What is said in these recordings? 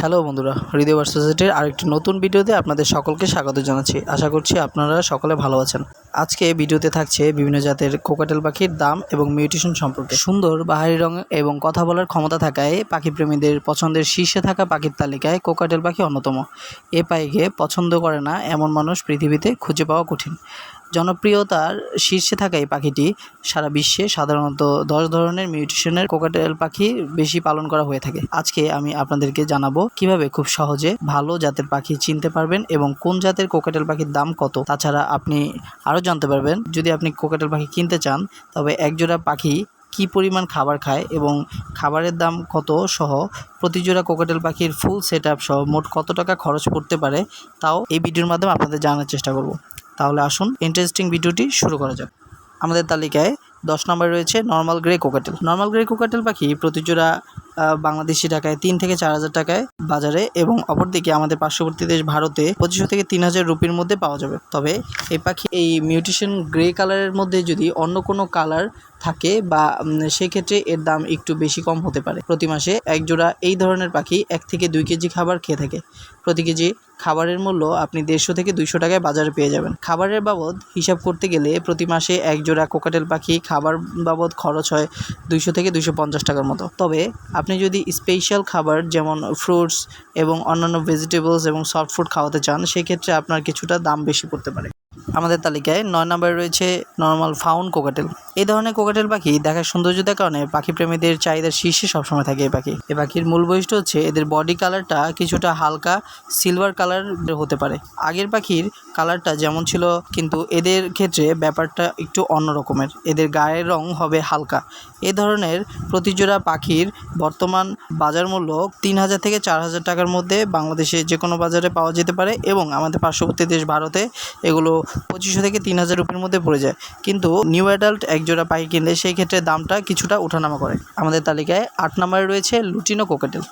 Hello বন্ধুরা, হৃদয় bird সোসাইটির আরেকটি নতুন ভিডিওতে আপনাদের সকলকে স্বাগত জানাচ্ছি। আশা করছি আপনারা সকলে ভালো আছেন। আজকে ভিডিওতে থাকছে বিভিন্ন জাতের কোকাটেল পাখির দাম এবং মিউটেশন সম্পর্কে। সুন্দর, বাহারি রং এবং কথা বলার ক্ষমতা থাকায় পাখি প্রেমীদের পছন্দের শীর্ষে থাকা পাখির তালিকায় কোকাটেল পাখি অন্যতম। এ পাখিকে পছন্দ করে না এমন মানুষ পৃথিবীতে খুঁজে পাওয়া কঠিন। জনপ্রিয়তার শীর্ষে থাকা এই পাখিটি সারা বিশ্বে সাধারণত দশ ধরনের মিউটেশনের কোকাটেল পাখি বেশি পালন করা হয়ে থাকে। আজকে আমি আপনাদেরকে জানাব কীভাবে খুব সহজে ভালো জাতের পাখি চিনতে পারবেন এবং কোন জাতের কোকাটেল পাখির দাম কত। তাছাড়া আপনি আরও জানতে পারবেন, যদি আপনি কোকাটেল পাখি কিনতে চান, তবে একজোড়া পাখি কী পরিমাণ খাবার খায় এবং খাবারের দাম কত সহ প্রতি জোড়া কোকাটেল পাখির ফুল সেট সহ মোট কত টাকা খরচ করতে পারে, তাও এই ভিডিওর মাধ্যমে আপনাদের জানার চেষ্টা করব। তাহলে আসুন ইন্টারেস্টিং ভিডিওটি শুরু করা যাক। আমাদের তালিকায় দশ নম্বরে রয়েছে normal grey cockatiel normal grey cockatiel পাখি প্রতি জোড়া বাংলাদেশি টাকায় তিন থেকে চার হাজার টাকায় বাজারে এবং অপরদিকে আমাদের পার্শ্ববর্তী দেশ ভারতে পঁচিশশো থেকে তিন হাজার রুপির মধ্যে পাওয়া যাবে। তবে এই পাখি, এই মিউটেশন গ্রে কালারের মধ্যে যদি অন্য কোনো কালার থাকে বা সেক্ষেত্রে এর দাম একটু বেশি কম হতে পারে। প্রতি মাসে এক জোড়া এই ধরনের পাখি এক থেকে দুই কেজি খাবার খেয়ে থাকে। প্রতি কেজি খাবারের মূল্য আপনি দেড়শো থেকে দুইশো টাকায় বাজারে পেয়ে যাবেন। খাবারের বাবদ হিসাব করতে গেলে প্রতি মাসে এক জোড়া কোকাটেল পাখি খাবার বাবদ খরচ হয় দুইশো থেকে দুইশো পঞ্চাশ টাকার মতো। তবে আপনি যদি স্পেশাল খাবার যেমন ফ্রুটস এবং অন্যান্য ভেজিটেবলস এবং সফট ফুড খাওয়াতে চান, সেক্ষেত্রে আপনার কিছুটা দাম বেশি পড়তে পারে। আমাদের তালিকায় নয় নম্বরে রয়েছে নর্মাল ফাউন কোকাটেল এই ধরনের কোকাটেল পাখি দেখার সৌন্দর্যতার কারণে পাখি প্রেমীদের চাহিদার শীর্ষে সবসময় থাকে এই পাখি। এই পাখির মূল বৈশিষ্ট্য হচ্ছে এদের বডি কালারটা কিছুটা হালকা সিলভার কালার হতে পারে। আগের পাখির কালারটা যেমন ছিল, কিন্তু এদের ক্ষেত্রে ব্যাপারটা একটু অন্য রকমের। এদের গায়ের রং হবে হালকা। এ ধরনের প্রতিজোড়া পাখির বর্তমান বাজার মূল্য তিন হাজার থেকে চার হাজার টাকার মধ্যে বাংলাদেশে যে কোনো বাজারে পাওয়া যেতে পারে এবং আমাদের পার্শ্ববর্তী দেশ ভারতে এগুলো পঁচিশশো থেকে তিন হাজার রুপির মধ্যে পড়ে যায়। কিন্তু নিউ অ্যাডাল্ট একজোড়া পাখি কিনলে সেই ক্ষেত্রে দামটা কিছুটা ওঠানামা করে। আমাদের তালিকায় আট নম্বরে রয়েছে লুটিনো কোকাটেল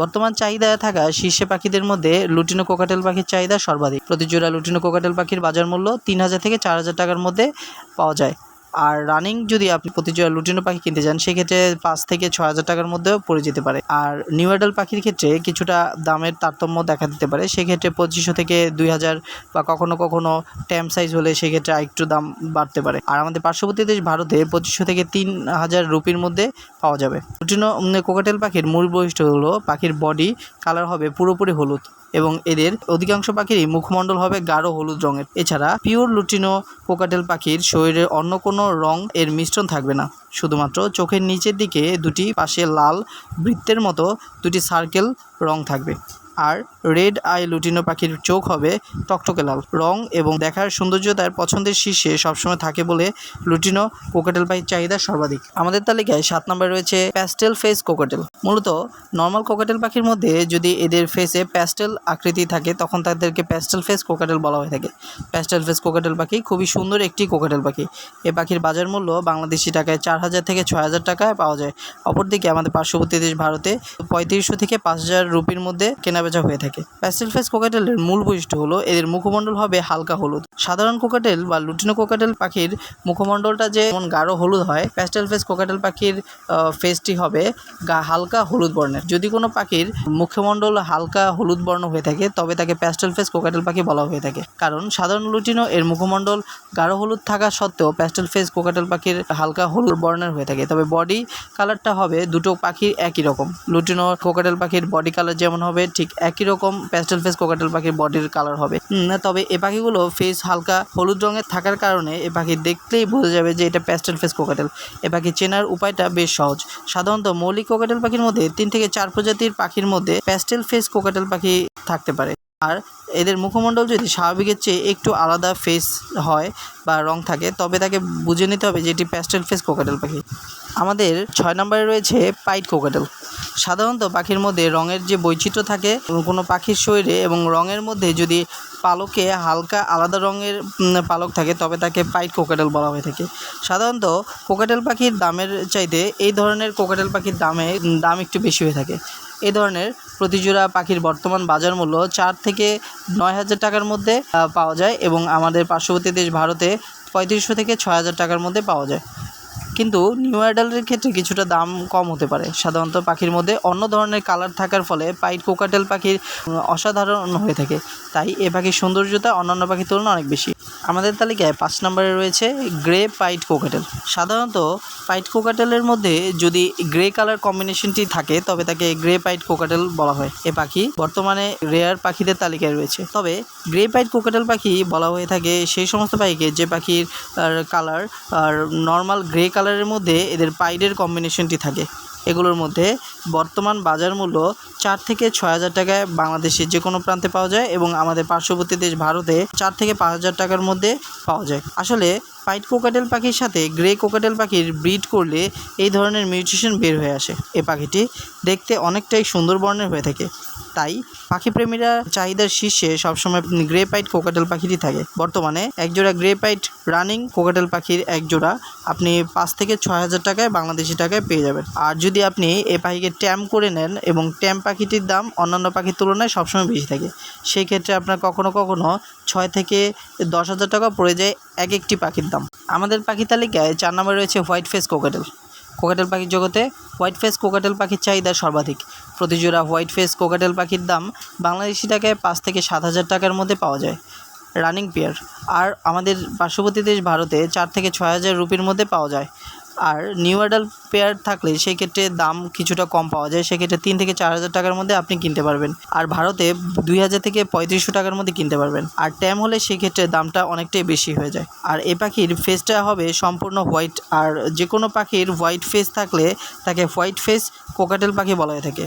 বর্তমান চাহিদায় থাকা শীর্ষে পাখিদের মধ্যে লুটিনো কোকাটেল পাখির চাহিদা সর্বাধিক। প্রতি জোড়া লুটিনো কোকাটেল পাখির বাজার মূল্য তিন হাজার থেকে চার হাজার টাকার মধ্যে পাওয়া যায়। আর রানিং যদি আপনি প্রতি জোড়া লুটিনো পাখি কিনতে চান সেক্ষেত্রে পাঁচ থেকে ছ হাজার টাকার মধ্যেও পড়ে যেতে পারে। আর নিউ অ্যাডাল পাখির ক্ষেত্রে কিছুটা দামের তারতম্য দেখা দিতে পারে। সেক্ষেত্রে পঁচিশশো থেকে দুই হাজার বা কখনো কখনো ট্যাম সাইজ হলে সেক্ষেত্রে আরেকটু দাম বাড়তে পারে। আর আমাদের পার্শ্ববর্তী দেশ ভারতে পঁচিশশো থেকে তিন হাজার রুপির মধ্যে পাওয়া যাবে। লুটিনো কোকাটেল পাখির মূল বৈশিষ্ট্য হলো পাখির বডি কালার হবে পুরোপুরি হলুদ। এবং এদের অধিকাংশ পাখিরই মুখমণ্ডল হবে গাঢ় হলুদ রঙের। এছাড়া পিওর লুটিনো কোকাটেল পাখির শরীরের অন্য কোনো রং এর মিশ্রণ থাকবে না। শুধুমাত্র চোখের নিচের দিকে দুটি পাশে লাল বৃত্তের মতো দুটি সার্কেল রং থাকবে। আর রেড আই লুটিনো পাখির চোখ হবে টকটকে লাল। রং এবং দেখার সৌন্দর্যতার পছন্দের শীর্ষে সবসময় থাকে বলে লুটিনো কোকাটেল পাখির চাহিদা সর্বাধিক। আমাদের তালিকায় সাত নম্বরে রয়েছে প্যাস্টেল ফেস কোকাটেল। মূলত নর্মাল কোকাটেল পাখির মধ্যে যদি এদের ফেসে প্যাস্টেল আকৃতি থাকে, তখন তাদেরকে প্যাস্টেল ফেস কোকাটেল বলা হয়ে থাকে। প্যাস্টেল ফেস কোকাটেল পাখি খুবই সুন্দর একটি কোকাটেল পাখি। এ পাখির বাজার মূল্য বাংলাদেশি টাকায় চার হাজার থেকে ছয় হাজার টাকায় পাওয়া যায়। অপরদিকে আমাদের পার্শ্ববর্তী দেশ ভারতে পঁয়ত্রিশশো থেকে পাঁচ হাজার রুপির মধ্যে কেনাবেচা হয়ে থাকে। প্যাস্টেল ফেস কোকাটেলের মূল বৈশিষ্ট্য হলো এদের মুখমণ্ডল হবে হালকা হলুদ। সাধারণ কোকাটেল বা লুটিনো কোকাটেল পাখির মুখমণ্ডলটা যে যেমন গাঢ় হলুদ হয় প্যাস্টেল ফেস কোকাটেল পাখির ফেসটি হবে গা হালকা হলুদ বর্ণের। যদি কোনো পাখির মুখমণ্ডল হালকা হলুদ বর্ণ হয়ে থাকে, তবে তাকে প্যাস্টেল ফেস কোকাটেল পাখি বলা হয়ে থাকে। কারণ সাধারণ লুটিনো এর মুখমণ্ডল গাঢ় হলুদ থাকা সত্ত্বেও প্যাস্টেল ফেস কোকাটেল পাখির হালকা হলুদ বর্ণের হয়ে থাকে। তবে বডি কালারটা হবে দুটো পাখির একই রকম। লুটিনো কোকাটেল পাখির বডি কালার যেমন হবে, ঠিক একই রকম প্যাস্টেল ফেস কোকাটেল পাখির বডির কালার হবে। তবে এ পাখিগুলো ফেস হালকা হলুদ রঙের থাকার কারণে এ পাখি দেখতেই বোঝা যাবে যে এটা প্যাস্টেল ফেস কোকাটেল এ পাখি চেনার উপায়টা বেশ সহজ। সাধারণত মৌলিক কোকাটেল পাখির মধ্যে তিন থেকে চার প্রজাতির পাখির মধ্যে প্যাস্টেল ফেস কোকাটেল পাখি থাকতে পারে। আর এদের মুখমণ্ডল যদি স্বাভাবিকের চেয়ে একটু আলাদা ফেস হয় বা রং থাকে, তবে তাকে বুঝে নিতে হবে যে এটি প্যাস্টেল ফেস কোকাটেল পাখি। আমাদের ছয় নম্বরে রয়েছে পাইট কোকাটেল সাধারণত পাখির মধ্যে রঙের যে বৈচিত্র্য থাকে কোনো পাখির শরীরে এবং রঙের মধ্যে যদি পালকে হালকা আলাদা রঙের পালক থাকে, তবে তাকে পাইট কোকাটেল বলা হয়ে থাকে। সাধারণত কোকাটেল পাখির দামের চাইতে এই ধরনের কোকাটেল পাখির দামে দাম একটু বেশি হয়ে থাকে। এই ধরনের প্রতিজোড়া পাখির বর্তমান বাজার মূল্য চার থেকে নয় হাজার টাকার মধ্যে পাওয়া যায় এবং আমাদের পার্শ্ববর্তী দেশ ভারতে পঁয়ত্রিশশো থেকে ছয় হাজার টাকার মধ্যে পাওয়া যায়। কিন্তু নিউ অ্যাডাল্টের ক্ষেত্রে কিছুটা দাম কম হতে পারে। সাধারণত পাখির মধ্যে অন্য ধরনের কালার থাকার ফলে পাইট কোকাটেল পাখির অসাধারণ হয়ে থাকে। তাই এ পাখির সৌন্দর্যতা অন্যান্য পাখির তুলনায় অনেক বেশি। আমাদের তালিকায় পাঁচ নম্বরে রয়েছে গ্রে পাইট কোকাটেল। সাধারণত পাইট কোকাটেলের মধ্যে যদি গ্রে কালার কম্বিনেশনটি থাকে, তবে তাকে গ্রে পাইট কোকাটেল বলা হয়। এ পাখি বর্তমানে রেয়ার পাখিদের তালিকায় রয়েছে। তবে গ্রে পাইট কোকাটেল পাখি বলা হয়ে থাকে সেই সমস্ত পাখিকে যে পাখির কালার আর নর্মাল গ্রে কালারের মধ্যে এদের পাইডের কম্বিনেশনটি থাকে। এগুলোর মধ্যে বর্তমান বাজার মূল্য চার থেকে ছয় হাজার টাকায় বাংলাদেশের যে কোনো প্রান্তে পাওয়া যায় এবং আমাদের পার্শ্ববর্তী দেশ ভারতে চার থেকে পাঁচ হাজার টাকার মধ্যে পাওয়া যায়। আসলে পাইট কোকাটেল পাখির সাথে গ্রে কোকাটেল পাখির ব্রিড করলে এই ধরনের মিউটেশন বের হয়ে আসে। এ পাখিটি দেখতে অনেকটাই সুন্দর বর্ণের হয়ে থাকে। তাই পাখিপ্রেমীরা চাহিদার শীর্ষে সবসময় গ্রে পাইট কোকাটেল পাখিটি থাকে। বর্তমানে একজোড়া গ্রে পাইট রানিং কোকাটেল পাখির একজোড়া আপনি পাঁচ থেকে ছয় হাজার টাকায় বাংলাদেশি টাকায় পেয়ে যাবেন। আর যদি আপনি এ পাখিকে ট্যাম করে নেন এবং ট্যাম পাখিটির দাম অন্যান্য পাখির তুলনায় সবসময় বেশি থাকে, সেই ক্ষেত্রে আপনার কখনো কখনো ছয় থেকে দশ হাজার টাকা পড়ে যায় এক একটি পাখির দাম। আমাদের পাখি তালিকায় চার নম্বরে রয়েছে হোয়াইট ফেস কোকাটেল। কোকাটেল পাখির জগতে হোয়াইট ফেস কোকাটেল পাখির চাহিদা সর্বাধিক। প্রতিজোড়া হোয়াইট ফেস কোকাটেল পাখির দাম বাংলাদেশি টাকায় পাঁচ থেকে সাত হাজার টাকার মধ্যে পাওয়া যায়। Running pair. আর আমাদের পার্শ্ববর্তী দেশ ভারতে চার থেকে ছয় হাজার রুপির মধ্যে পাওয়া যায়। আর নিউ অ্যাডাল পেয়ার থাকলে সেই ক্ষেত্রে দাম কিছুটা কম পাওয়া যায়। সেক্ষেত্রে তিন থেকে চার হাজার টাকার মধ্যে আপনি কিনতে পারবেন। আর ভারতে দুই হাজার থেকে পঁয়ত্রিশশো টাকার মধ্যে কিনতে পারবেন। আর ট্যাম হলে সেক্ষেত্রে দামটা অনেকটাই বেশি হয়ে যায়। আর এ পাখির ফেসটা হবে সম্পূর্ণ হোয়াইট আর যে কোনো পাখির হোয়াইট ফেস থাকলে তাকে হোয়াইট ফেস কোকাটেল পাখি বলা হয়ে থাকে।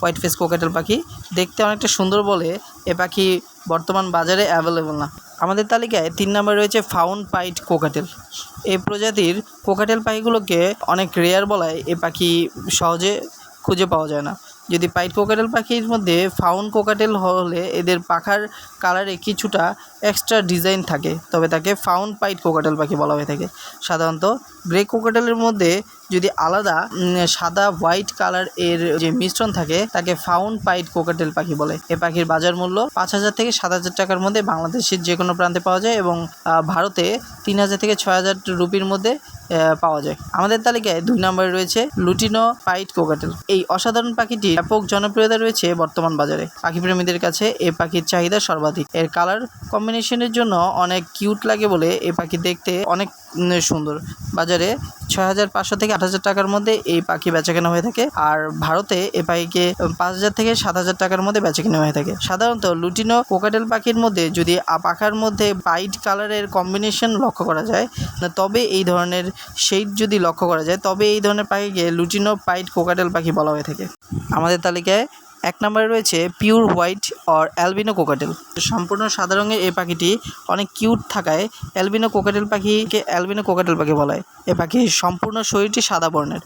হোয়াইট ফেস কোকাটেল পাখি দেখতে অনেকটা সুন্দর বলে এ পাখি বর্তমান বাজারে অ্যাভেলেবল না। আমাদের তালিকায় তিন নম্বরে রয়েছে ফাউন পাইট কোকাটেল। এই প্রজাতির কোকাটেল পাখিগুলোকে অনেক রেয়ার বলায় এ পাখি সহজে খুঁজে পাওয়া যায় না। যদি পাইট কোকাটেল পাখির মধ্যে ফাউন কোকাটেল হলে এদের পাখার কালারে কিছুটা এক্সট্রা ডিজাইন থাকে। তবে তাকে ফাউন পাইট কোকাটেল পাখি বলা হয়ে থাকে। সাধারণত গ্রে কোকাটেলের মধ্যে যদি আলাদা সাদা, হোয়াইট কালারের যে মিশ্রণ থাকে, তাকে ফাউন পাইট কোকাটেল পাখি বলে। এ পাখির বাজার মূল্য পাঁচ হাজার থেকে সাত হাজার টাকার মধ্যে বাংলাদেশের যে কোনো প্রান্তে পাওয়া যায় এবং ভারতে তিন হাজার থেকে ছয় হাজার রুপির মধ্যে পাওয়া যায়। আমাদের তালিকায় দুই নম্বরে রয়েছে লুটিনো পাইট কোকাটেল। এই অসাধারণ পাখিটি ব্যাপক জনপ্রিয়তা রয়েছে বর্তমান বাজারে। পাখিপ্রেমীদের কাছে এ পাখির চাহিদা সর্বাধিক। এর কালার কম্বিনেশনের জন্য অনেক কিউট লাগে বলে এ পাখি দেখতে অনেক সুন্দর। বাজারে ছয় হাজার পাঁচশো থেকে আট হাজার টাকার মধ্যে এই পাখি বেচাকেনা হয়ে থাকে। আর ভারতে এই পাখিকে পাঁচ হাজার থেকে সাত হাজার টাকার মধ্যে বেচাকেনা হয়ে থাকে। সাধারণত লুটিনো কোকাটেল পাখির মধ্যে যদি পাখার মধ্যে হোয়াইট কালারের কম্বিনেশন লক্ষ্য করা যায় তবে এই ধরনের শেড যদি লক্ষ্য করা যায়, তবে এই ধরনের পাখিকে লুটিনো পাইট কোকাটেল পাখি বলা হয়ে থাকে। আমাদের তালিকায় এক নম্বরে রয়েছে pure white or albino cockatiel সম্পূর্ণ সাদা রঙের এই পাখিটি অনেক কিউট থাকায় অ্যালবিনো কোকাটেল পাখিকে অ্যালবিনো কোকাটেল পাখি বলা। হয় এ পাখির সম্পূর্ণ শরীরটি সাদা বর্ণের।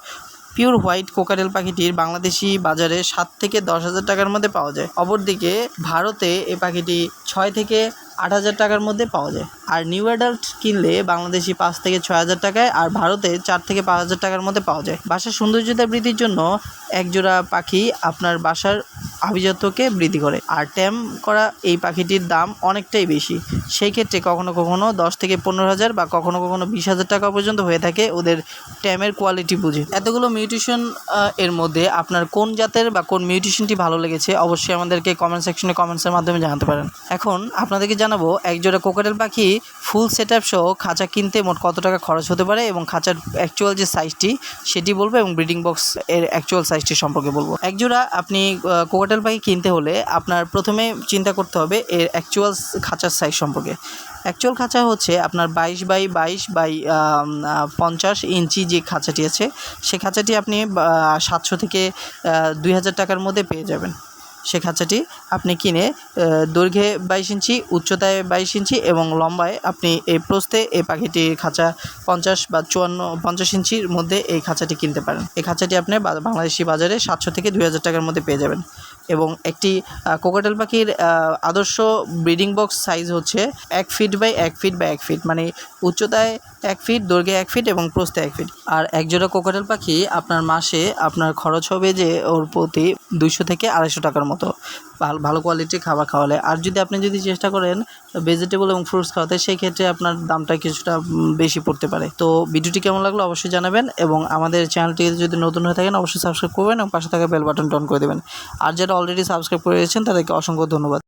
পিওর হোয়াইট কোকাটেল পাখিটির বাংলাদেশি বাজারে সাত থেকে দশ হাজার টাকার মধ্যে পাওয়া যায়। অপরদিকে ভারতে এ পাখিটি ছয় থেকে আট হাজার টাকার মধ্যে পাওয়া যায়। আর নিউ অ্যাডাল্ট কিনলে বাংলাদেশি পাঁচ থেকে ছয় হাজার টাকায়, আর ভারতে চার থেকে পাঁচ হাজার টাকার মধ্যে পাওয়া যায়। বাসার সৌন্দর্যতা বৃদ্ধির জন্য একজোড়া পাখি আপনার বাসার আভিজাত্যকে বৃদ্ধি করে। আর ট্যাম করা এই পাখিটির দাম অনেকটাই বেশি। সেই ক্ষেত্রে কখনো কখনো দশ থেকে পনেরো হাজার বা কখনো কখনো বিশ হাজার টাকা পর্যন্ত হয়ে থাকে ওদের ট্যামের কোয়ালিটি বুঝে। এতগুলো মিউটিশন এর মধ্যে আপনার কোন জাতের বা কোন মিউটিশনটি ভালো লেগেছে অবশ্যই আমাদেরকে কমেন্ট সেকশনে কমেন্টসের মাধ্যমে জানাতে পারেন। এখন আপনাদেরকে জানাব, একজোড়া কোকাটেল পাখি ফুল সেট আপ সহ খাঁচা কিনতে মোট কত টাকা খরচ হতে পারে এবং খাঁচার অ্যাকচুয়াল যে সাইজটি সেটি বলব এবং ব্রিডিং বক্স এর অ্যাকচুয়াল সাইজটি সম্পর্কে বলব। একজোড়া আপনি কোকাটেল পাখি কিনতে হলে আপনার প্রথমে চিন্তা করতে হবে এর অ্যাকচুয়াল খাঁচার সাইজ সম্পর্কে। অ্যাকচুয়াল খাঁচা হচ্ছে আপনার বাইশ বাই বাইশ বাই পঞ্চাশ ইঞ্চি যে খাঁচাটি আছে, সে খাঁচাটি আপনি সাতশো থেকে দুই হাজার টাকার মধ্যে পেয়ে যাবেন। সে খাঁচাটি আপনি কিনে দৈর্ঘ্যে বাইশ ইঞ্চি, উচ্চতায় বাইশ ইঞ্চি এবং লম্বায় আপনি এই প্রস্থে এই পাখিটির খাঁচা পঞ্চাশ বা চুয়ান্ন, পঞ্চাশ ইঞ্চির মধ্যে এই খাঁচাটি কিনতে পারেন। এই খাঁচাটি আপনি বাংলাদেশি বাজারে সাতশো থেকে দুই হাজার টাকার মধ্যে পেয়ে যাবেন। এবং একটি কোকাটাল পাখির আদর্শ ব্রিডিং বক্স সাইজ হচ্ছে এক ফিট বাই এক ফিট বাই এক ফিট মানে উচ্চতায় এক ফিট দৈর্ঘ্যে এক ফিট এবং প্রস্থে এক ফিট আর একজোড়া কোকাটেল পাখি আপনার মাসে আপনার খরচ হবে যে ওর প্রতি দুইশো থেকে আড়াইশো টাকার মতো। ভালো ভালো কোয়ালিটির খাবার খাওয়ালে। আর যদি আপনি যদি চেষ্টা করেন ভেজিটেবল এবং ফ্রুটস খাওয়াতে সেই ক্ষেত্রে আপনার দামটা কিছুটা বেশি পড়তে পারে। তো ভিডিওটি কেমন লাগল অবশ্যই জানাবেন এবং আমাদের চ্যানেলটি যদি নতুন হয়ে থাকেন, অবশ্যই সাবস্ক্রাইব করবেন এবং পাশে থাকা বেল বাটন টন করে দেবেন। আর যারা অলরেডি সাবস্ক্রাইব করে রয়েছেন তাদেরকে অসংখ্য ধন্যবাদ।